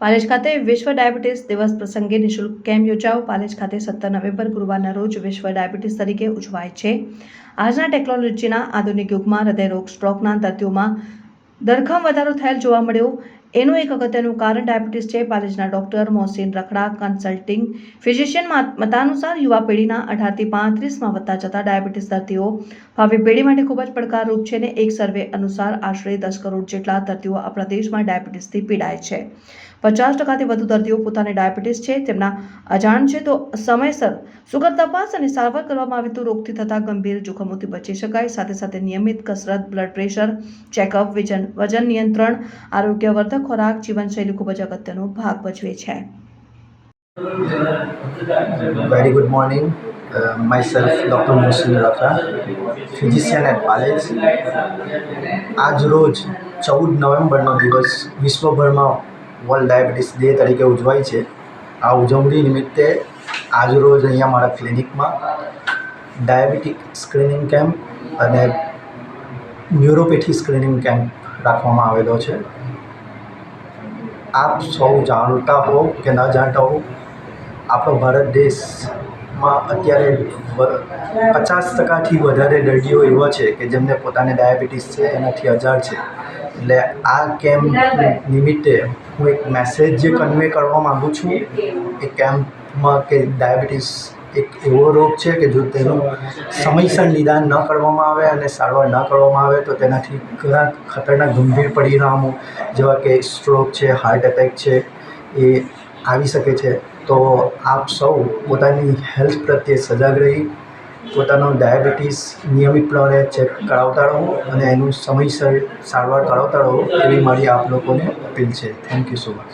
પાલેજ ખાતે વિશ્વ ડાયાબિટીસ દિવસ પ્રસંગે નિઃશુલ્ક કેમ્પ યોજાયો. પાલેજ ખાતે સત્તર નવેમ્બર ગુરુવારના રોજ વિશ્વ ડાયાબિટીસ તરીકે ઉજવાય છે. આજના ટેકનોલોજીના આધુનિક યુગમાં હૃદયરોગ સ્ટ્રોકના દર્દીઓમાં ધરખમ વધારો થયેલ જોવા મળ્યો. એનું એક અગત્યનું કારણ ડાયાબિટીસ છે. પાલેજના doctor Mohsin Rakhda, consulting physician મતાનુસાર યુવા પેઢીના અઢારથી પાંત્રીસમાં વધતા જતા ડાયાબિટીસ દર્દીઓ ભાવિ પેઢી માટે ખૂબ જ પડકારરૂપ છે ને એક સર્વે અનુસાર આશરે દસ કરોડ જેટલા દર્દીઓ આપણા દેશમાં ડાયાબિટીસથી પીડાય છે. પચાસ ટકાથી વધુ દર્દીઓ પોતાને ડાયાબિટીસ છે, તેમના અજાણ છે તો સમયસર સુગર તપાસ અને સારવાર કરવામાં આવે તો રોગથી થતા ગંભીર જોખમોથી બચી શકાય. સાથે સાથે નિયમિત કસરત, બ્લડ પ્રેશર, ચેકઅપ, વજન વજન નિયંત્રણ, આરોગ્યવર્ધક ખોરાક જીવનશૈલી ખૂબ જ અગત્યનો ભાગ ભજવે છે Very good morning. Uh, myself, Dr. Mohsin Rafa, physician at Palage. આજ રોજ ચૌદ નવેમ્બરનો દિવસ વિશ્વભરમાં વર્લ્ડ ડાયાબિટીસ ડે તરીકે ઉજવાય છે આ ઉજવણી નિમિત્તે આજ રોજ અહીંયા મારા ક્લિનિકમાં ડાયાબિટીક સ્ક્રીનિંગ કેમ્પ અને ન્યુરોપેથી સ્ક્રીનિંગ કેમ્પ રાખવામાં આવેલો છે આપ સૌ જાણતા હો કે ન જાણતા હો. આપણો ભારત દેશમાં અત્યારે પચાસ ટકાથી વધારે દર્દીઓ એવા છે કે જેમને પોતાને ડાયાબિટીસ છે, એનાથી અજાણ છે. એટલે આ કેમ્પ નિમિત્તે હું એક મેસેજ જે કન્વે કરવા માગું છું, એ કેમ્પમાં કે ડાયાબિટીસ એક એવો રોગ છે કે જો તેનું સમયસર નિદાન ન કરવામાં આવે અને સારવાર ન કરવામાં આવે તો તેનાથી ઘણા ખતરનાક ગંભીર પરિણામો જેવા કે સ્ટ્રોક છે હાર્ટ એટેક છે, એ આવી શકે છે. તો આપ સૌ પોતાની હેલ્થ પ્રત્યે સજાગ રહી, પોતાનો ડાયાબિટીસ નિયમિતપણે ચેક કરાવતા રહો અને એનું સમયસર સારવાર કરાવતા રહો એવી મારી આપ લોકોને અપીલ છે. Thank you so much